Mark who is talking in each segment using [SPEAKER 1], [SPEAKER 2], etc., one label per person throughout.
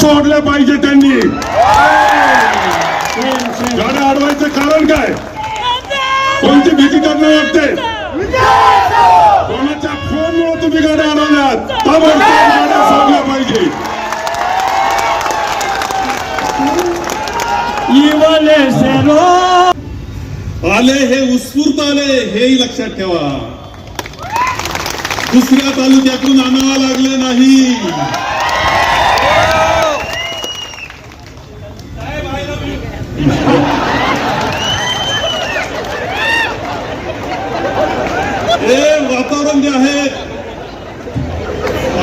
[SPEAKER 1] सोडल्या पाहिजे त्यांनी. गाड्या अडवायचं कारण काय? कोणती भीती त्यांना वाटते कोणाच्या फोनमुळे तुम्ही गाड्या अडवल्यात गाड्या सोडल्या पाहिजे.
[SPEAKER 2] आले हे उत्स्फूर्त आले हेही लक्षात ठेवा. दुसऱ्या तालुक्यातून आणावं लागलं नाही. हे वातावरण जे आहे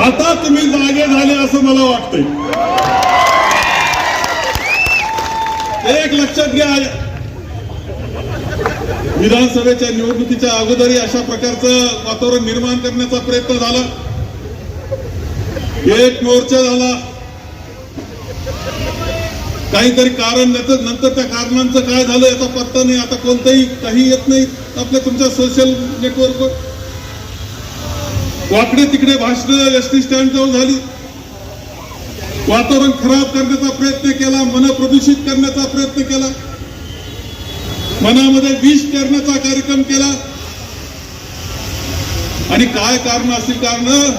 [SPEAKER 2] आता तुम्ही जागे झाले असं मला वाटतंय. एक लक्षात घ्या विधानसभेच्या निवडणुकीच्या अगोदरही अशा प्रकारचं वातावरण निर्माण करण्याचा प्रयत्न झाला. एक मोर्चा झाला. काहीतरी कारण नंतर नंतर त्या कारणांचं काय झालं याचा पत्ता नाही. आता कोणतंही काही येत नाही. आपल्या तुमच्या सोशल नेटवर्कवर वाकडे तिकडे भाषण एस टी स्टँड जवळ झाली. वातावरण खराब करण्याचा प्रयत्न केला. मन प्रदूषित करण्याचा प्रयत्न केला. मनामध्ये विष करण्याचा कार्यक्रम केला. आणि काय कारण असतील कारण?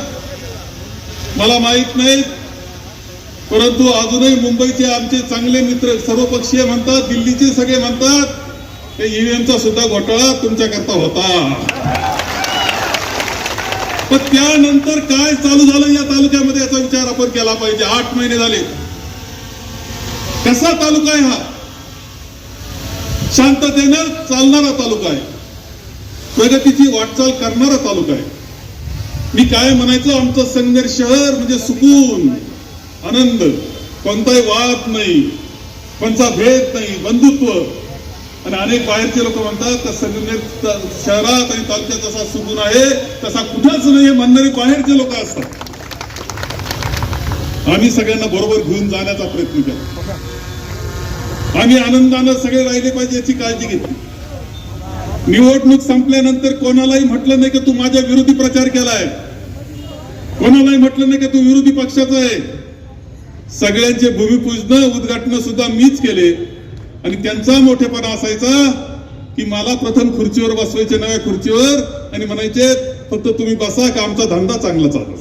[SPEAKER 2] मला माहीत नाही परंतु अजूनही मुंबईचे आमचे चांगले मित्र सर्वपक्षीय म्हणतात दिल्लीचे सगळे म्हणतात ईव्हीएमचा सुद्धा घोटाळा तुमच्याकरता होता. पण त्यानंतर काय चालू झालं या तालुक्यामध्ये याचा विचार आपण केला पाहिजे. आठ महिने झाले. कसा तालुका आहे हा? शांततेनं चालणारा तालुका आहे. प्रगतीची वाटचाल करणारा तालुका आहे. मी काय म्हणायचं? आमचं संघर्ष शहर म्हणजे सुकून. आनंद कोणताही वाद नाही कोणता भेद नाही बंधुत्व. आणि अनेक बाहेरचे लोक म्हणतात तर संगमेर शहरात आणि तालुक्यात जसा सुगुण आहे तसा कुठंच नाही हे म्हणणारे बाहेरचे लोक असतात. आम्ही सगळ्यांना बरोबर घेऊन जाण्याचा प्रयत्न केला. आम्ही आनंदानं सगळे राहिले पाहिजे याची काळजी घेतली. निवडणूक संपल्यानंतर कोणालाही म्हटलं नाही की तू माझ्या विरोधी प्रचार केलाय. कोणालाही म्हटलं नाही की तू विरोधी पक्षाचा आहे. सगळ्यांचे भूमिपूजन उद्घाटन सुद्धा मीच केले. आणि त्यांचा मोठेपणा असायचा की मला प्रथम खुर्चीवर बसवायचे नव्या खुर्चीवर. आणि म्हणायचे फक्त तुम्ही बसा का आमचा धंदा चांगला चालू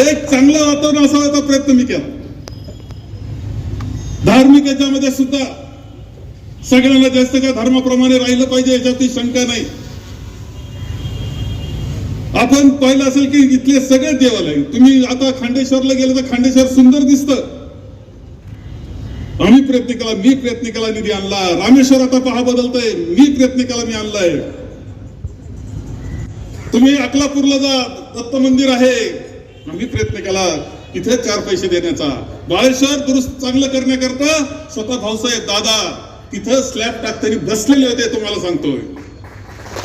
[SPEAKER 2] एक चांगलं वातावरण असावायचा प्रयत्न मी केला. धार्मिक याच्यामध्ये सुद्धा सगळ्यांना जास्त काय धर्माप्रमाणे राहिलं पाहिजे याच्यावरती शंका नाही. आपण पाहिलं असेल की इथले सगळे देवालय तुम्ही आता खांडेश्वरला गेलं तर खांडेश्वर सुंदर दिसतं. आम्ही प्रयत्न केला मी प्रयत्न केला निधी आणला. रामेश्वर आता पहा बदलतोय मी प्रयत्न केला मी आणलाय. तुम्ही अकलापूरला जा दत्त मंदिर आहे. आम्ही प्रयत्न केला तिथे चार पैसे देण्याचा. बाळेश्वर दुरुस्त चांगलं करण्याकरता स्वतः भाऊसाहेब दादा तिथं स्लॅब टाकताना बसलेले होते तुम्हाला सांगतोय.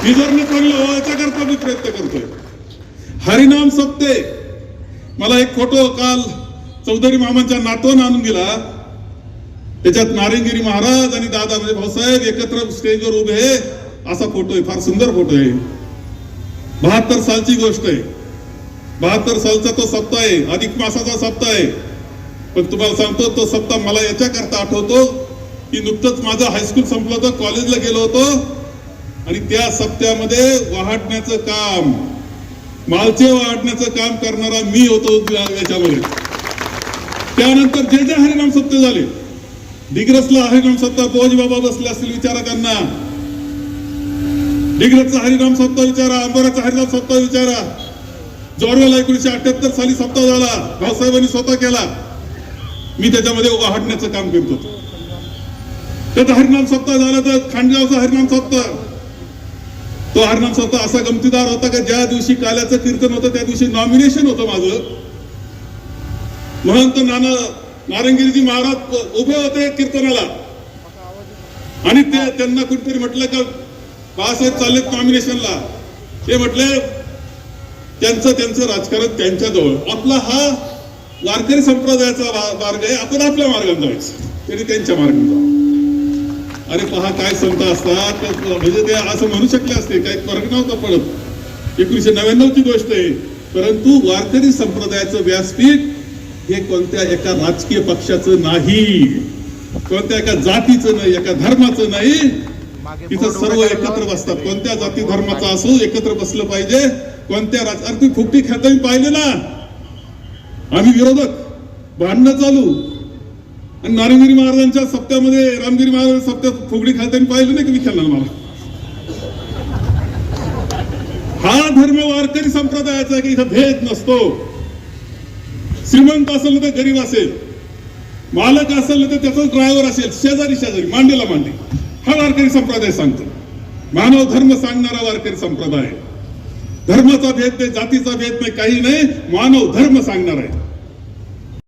[SPEAKER 2] विदर्भ चांगलं व्हायच्या करता मी प्रयत्न करतोय हरिनाम सप्ते मला एक फोटो काल चौधरी मामांच्या नातवानं आणून दिला. त्याच्यात नारायणगिरी महाराज आणि दादा म्हणजे भाऊसाहेब एकत्र स्टेजवर उभे आहे. असा फोटो आहे फार सुंदर फोटो आहे. बहात्तर सालची गोष्ट आहे. बहात्तर सालचा तो सप्ताह आहे अधिक मासाचा सप्ताह आहे. पण तुम्हाला सांगतो तो सप्ताह मला याच्याकरता आठवतो की नुकतंच माझं हायस्कूल संपलं होतं कॉलेजला गेलो होतो. आणि त्या सप्त्यामध्ये वाहटण्याचं काम मालचे वाहटण्याचं काम करणारा मी होतो याच्यामध्ये. त्यानंतर जे जे हरिनाम सत्य झाले डिग्रसला हरिनाम सत्ता बोज बाबा बसले असतील विचारा त्यांना. डिग्रसचा हरिनाम सत्ता विचारा अंबराचा हरिनाम सत्ता विचारा. जोरवाला एकोणीशे अठ्याहत्तर साली सप्ताह झाला भाऊसाहेबांनी स्वतः केला. मी त्याच्यामध्ये वाहटण्याचं काम करत. होतो त्याचा हरिनाम सप्ताह झाला तर खांडगावचा हरिनाम सप्ताह तो आरनाम स्वतः असा गमतीदार होता का ज्या दिवशी काल्याचं कीर्तन होतं त्या दिवशी नॉमिनेशन होतं माझं. महंत नाना नारंगिरीजी महाराज उभे होते कीर्तनाला. आणि ते त्यांना कुठेतरी म्हटलं का बाळासाहेब चाललेत नॉमिनेशनला ते म्हटले त्यांचं त्यांचं राजकारण त्यांच्याजवळ. आपला हा वारकरी संप्रदायाचा मार्ग आहे आपण आपल्या मार्गाने जायचं. त्यांनी त्यांच्या मार्गाने जावं अरे पहा काय संत असतात? म्हणजे ते असं म्हणू शकले असते काही फरक नव्हता पडत. एकोणीशे नव्याण्णव ची गोष्ट आहे. परंतु वारकरी संप्रदायाचं व्यासपीठ हे कोणत्या एका राजकीय पक्षाचं नाही. कोणत्या एका जातीचं नाही एका धर्माचं नाही. तिथं सर्व एकत्र बसतात. कोणत्या जाती धर्माचा असो एकत्र बसलं पाहिजे. कोणत्या राज अरे तुम्ही फुकटी खेळताना पाहिले ना आम्ही विरोधक. भांडणं चालू. आणि नारायणगिरी महाराजांच्या सप्त्यामध्ये रामगिरी महाराज सप्त्यात फुगडी खेळताना पाहिलं नाही की मी खेळणार मला. हा धर्म वारकरी संप्रदायाचा की इथं भेद नसतो. श्रीमंत असेल तर गरीब असेल. मालक असेल तर त्याचा ड्रायव्हर असेल शेजारी शेजारी मांडीला मांडी. हा वारकरी संप्रदाय सांगतो. मानव धर्म सांगणारा वारकरी संप्रदाय. धर्माचा भेद नाही जातीचा भेद नाही काही नाही. मानव धर्म सांगणार आहे.